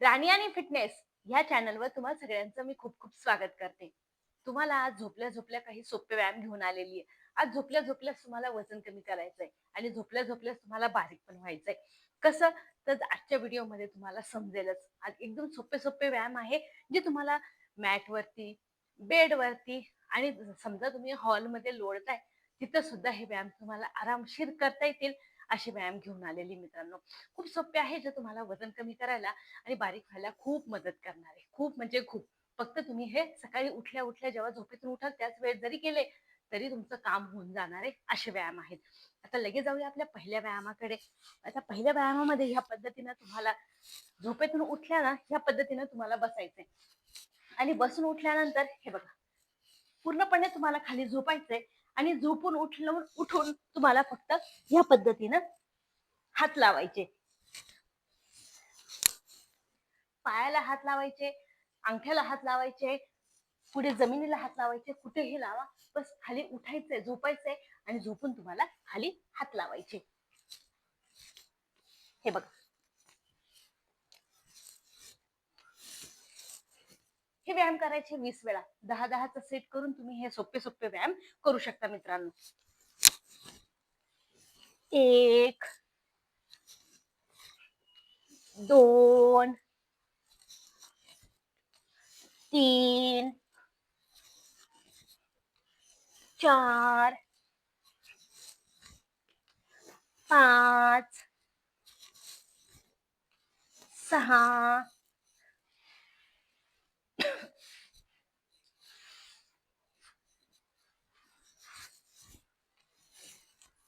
राणी आणि फिटनेस ह्या चॅनलवर तुम्हाला सगळ्यांचं मी खूप खूप स्वागत करते. तुम्हाला आज झोपल्या झोपल्या काही सोपे व्यायाम घेऊन आलेली आहे. आज झोपल्या झोपल्यास तुम्हाला वजन कमी करायचंय आणि झोपल्या झोपल्यास तुम्हाला बारीक पण व्हायचंय. कसं? तर आजच्या व्हिडिओमध्ये तुम्हाला समजेलच. आज एकदम सोपे सोपे व्यायाम आहे जे तुम्हाला मॅटवरती बेडवरती आणि समजा तुम्ही हॉलमध्ये लोळताय तिथं सुद्धा हे व्यायाम तुम्हाला आरामशीर करता येतील. असे व्यायाम घेऊन आलेली मित्रांनो. खूप सोपे आहे जे तुम्हाला वजन कमी करायला आणि बारीक व्हायला खूप मदत करणार आहे. खूप म्हणजे खूप. फक्त तुम्ही हे सकाळी उठल्या उठल्या जेव्हा झोपेतून उठाल त्याच वेळेत जरी केले तरी तुमचं काम होऊन जाणार आहे असे व्यायाम आहेत. आता लगेच जाऊया आपल्या पहिल्या व्यायामाकडे. आता पहिल्या व्यायामामध्ये ह्या पद्धतीनं तुम्हाला झोपेतून उठल्या ना ह्या पद्धतीनं तुम्हाला बसायचंय. आणि बसून उठल्यानंतर हे बघा पूर्णपणे तुम्हाला खाली झोपायचंय. आणि झोपून उठलं उठून तुम्हाला फक्त ह्या पद्धतीनं हात लावायचे. पायाला हात लावायचे अंगठ्याला हात लावायचे पुढे जमिनीला हात लावायचे कुठेही लावा बस खाली उठायचंय झोपायचंय आणि झोपून तुम्हाला खाली हात लावायचे. हे बघा. हे व्यायाम करायचे वीस वेळा. दहा दहाचा सेट करून तुम्ही हे सोपे सोपे व्यायाम करू शकता मित्रांनो. एक दोन तीन चार पाच सहा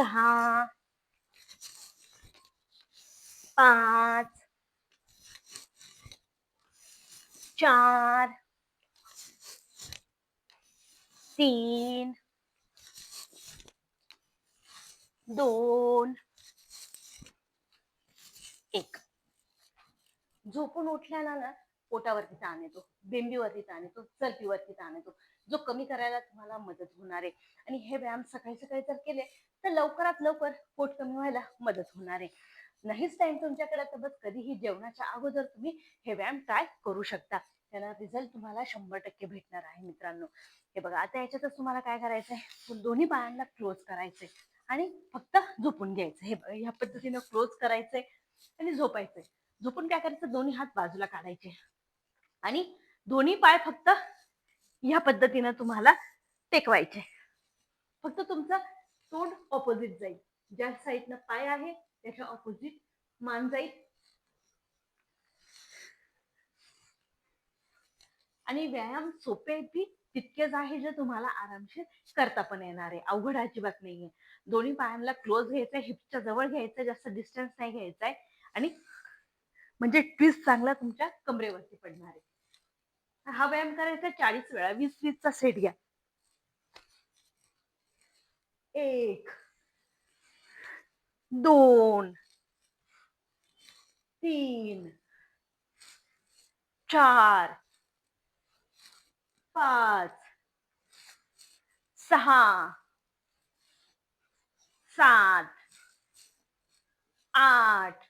सहा पाच चार तीन दोन एक. झोपून उठल्याला ना पोटावरती ताण येतो बेंबीवरती ताण येतो चरबीवरती ताण येतो. जो कमी करायला तुम्हाला मदत होणार आहे. आणि हे व्यायाम सकाळी सकाळी जर केले तर लवकरात लवकर पोट कमी व्हायला मदत होणार आहे. नाहीच टाइम तुमच्याकडे तर बस कधीही जेवणाच्या अगोदर तुम्ही हे व्यायाम ट्राय करू शकता. त्याला रिझल्ट तुम्हाला शंभर टक्के भेटणार आहे मित्रांनो. हे बघा आता याच्यातच तुम्हाला काय करायचंय? दोन्ही पायांना क्लोज करायचंय. आणि फक्त झोपून घ्यायचं हे ह्या पद्धतीनं क्लोज करायचंय आणि झोपायचंय. झोपून काय करायचं? दोन्ही हात बाजूला काढायचे. आणि दोन्ही पाय फक्त ह्या पद्धतीनं तुम्हाला टेकवायचे. फक्त तुमचं तोंड ऑपोजिट जाईल. ज्या साईडनं पाय आहे त्याच्या ऑपोजिट मान जाईल. आणि व्यायाम सोपे बी तितकेच आहे जे तुम्हाला आरामशीर करता पण येणार आहे. अवघड अजिबात नाहीये. दोन्ही पायांना क्लोज घ्यायचंय हिपच्या जवळ घ्यायचंय जास्त डिस्टन्स नाही घ्यायचाय. आणि म्हणजे ट्विस्ट चांगला तुमच्या कमरेवरती पडणार आहे. हा व्यायाम करायचा चाळीस वेळा. वीस वीसचा सेट घ्या. एक दोन तीन चार पाच सहा सात आठ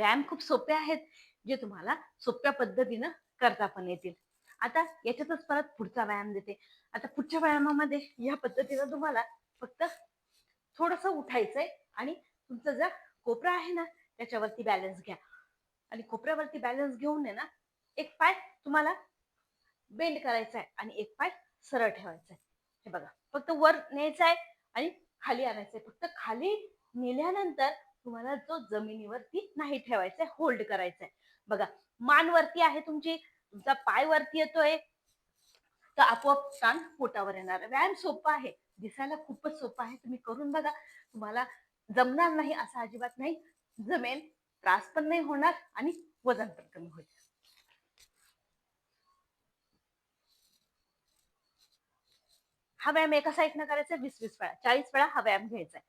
व्यायाम खूप सोपे आहेत जे तुम्हाला सोप्या पद्धतीनं करता पण येतील. आता याच्यातच परत पुढचा व्यायाम देते. आता पुढच्या व्यायामामध्ये या पद्धतीनं तुम्हाला फक्त थोडस उठायचंय आणि तुमचा जर कोपरा आहे ना त्याच्यावरती बॅलन्स घ्या. आणि कोपऱ्यावरती बॅलन्स घेऊन ना एक पाय तुम्हाला बेंड करायचा आहे आणि एक पाय सरळ ठेवायचा आहे हे बघा फक्त वर न्यायचा आहे आणि खाली आणायचं आहे फक्त खाली नेल्यानंतर तुम्हाला जो जमिनीवरती नाही ठेवायचा होल्ड करायचा आहे बघा मान वरती आहे तुमची तुमचा पाय वरती येतोय. तर आपोआप ताण पोटावर येणार. व्यायाम सोपा आहे. दिसायला खूपच सोपा आहे. तुम्ही करून बघा. तुम्हाला जमणार नाही असं अजिबात नाही. जमेल त्रास पण नाही होणार आणि वजन पण कमी होईल. हा व्यायाम एका साईडनं करायचा वीस वीस वेळा चाळीस वेळा हा व्यायाम घ्यायचा आहे.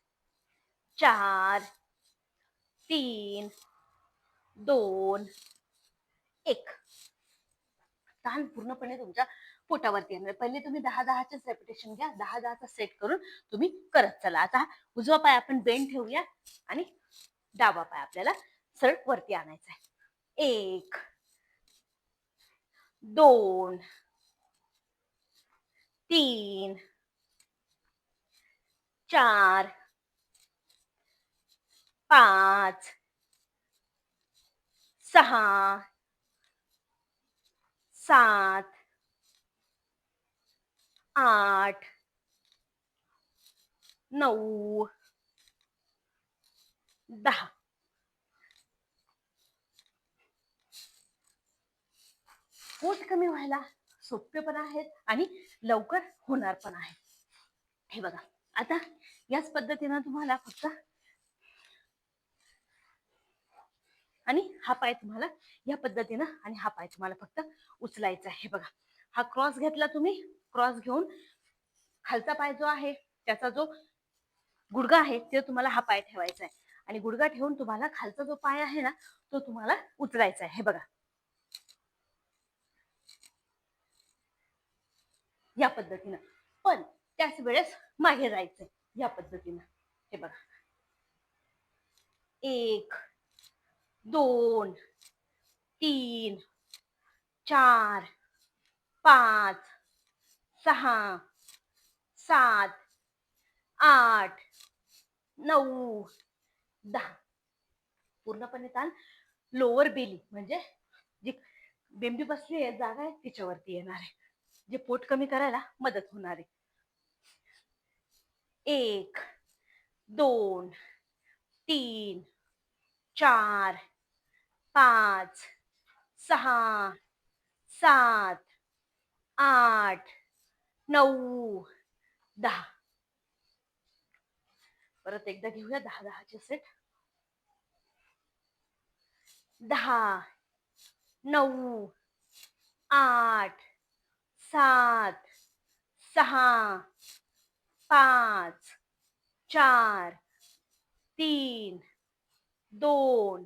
चार तीन दोन एक. ताण पूर्णपणे तुमच्या पोटावरती येणार. पहिले तुम्ही दहा दहाचेच रेपिटेशन घ्या. दहा दहाचा सेट करून तुम्ही करत चला. आता उजवा पाय आपण बेंड ठेवूया आणि डावा पाय आपल्याला सरळ वरती आणायचा आहे एक दोन तीन चार पाच सहा सात आठ नऊ दहा. पोट कमी व्हायला सोपे पण आहेत आणि लवकर होणार पण आहे हे बघा आता याच पद्धतीनं तुम्हाला फक्त आणि हा पाय तुम्हाला या पद्धतीनं आणि हा पाय तुम्हाला फक्त उचलायचा आहे. बघा हा क्रॉस घेतला तुम्ही क्रॉस घेऊन खालचा पाय जो आहे त्याचा जो गुडगा आहे ते तुम्हाला हा पाय ठेवायचा आहे. आणि गुडगा ठेवून तुम्हाला खालचा जो पाय आहे ना तो तुम्हाला उचलायचा आहे. हे बघा. या पद्धतीनं. पण त्याच वेळेस मागे जायचंय. या पद्धतीनं. हे बघा. एक दोन तीन चार पाच सहा सात आठ नऊ दहा. पूर्णपणे ताण लोअर बेली म्हणजे जी बेंबी बसली आहे जागा आहे तिच्यावरती येणार आहे. जे पोट कमी करायला मदत होणार आहे. एक दोन तीन चार पाच सहा सात आठ नऊ दहा. परत एकदा घेऊया दहा दहाचे सेट दहा नऊ आठ सात सहा पाच चार तीन दोन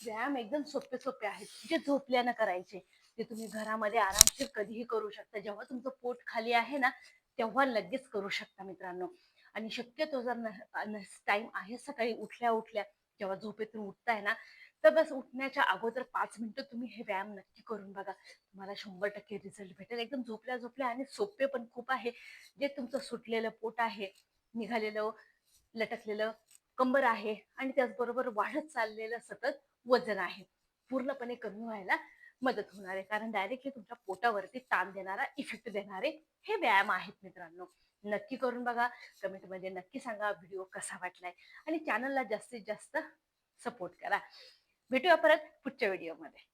व्यायाम एकदम सोपे सोपे आहेत. जे झोपल्यानं करायचे ते तुम्ही घरामध्ये आरामशीर कधीही करू शकता. जेव्हा तुमचं पोट खाली आहे ना तेव्हा लगेच करू शकता मित्रांनो. आणि शक्यतो जर टाइम आहे सकाळी उठल्या उठल्या जेव्हा झोपेतून उठताय ना तर बस उठण्याच्या अगोदर पाच मिनिटं तुम्ही हे व्यायाम नक्की करून बघा. तुम्हाला शंभर टक्के रिझल्ट भेटेल. एकदम झोपल्या झोपल्या आणि सोपे पण खूप आहे. जे तुमचं सुटलेलं पोट आहे निघालेलं लटकलेलं कंबर आहे आणि त्याचबरोबर वाढत चाललेलं सतत वजन आहे. पूर्णपणे कमी व्हायला मदत होणार आहे. कारण डायरेक्टली तुमच्या पोटावरती ताण देणारा इफेक्ट देणारे हे व्यायाम आहेत मित्रांनो. नक्की करून बघा. कमेंटमध्ये नक्की सांगा व्हिडिओ कसा वाटलाय. आणि चॅनलला जास्तीत जास्त सपोर्ट करा. भेटूया परत पुढच्या व्हिडिओमध्ये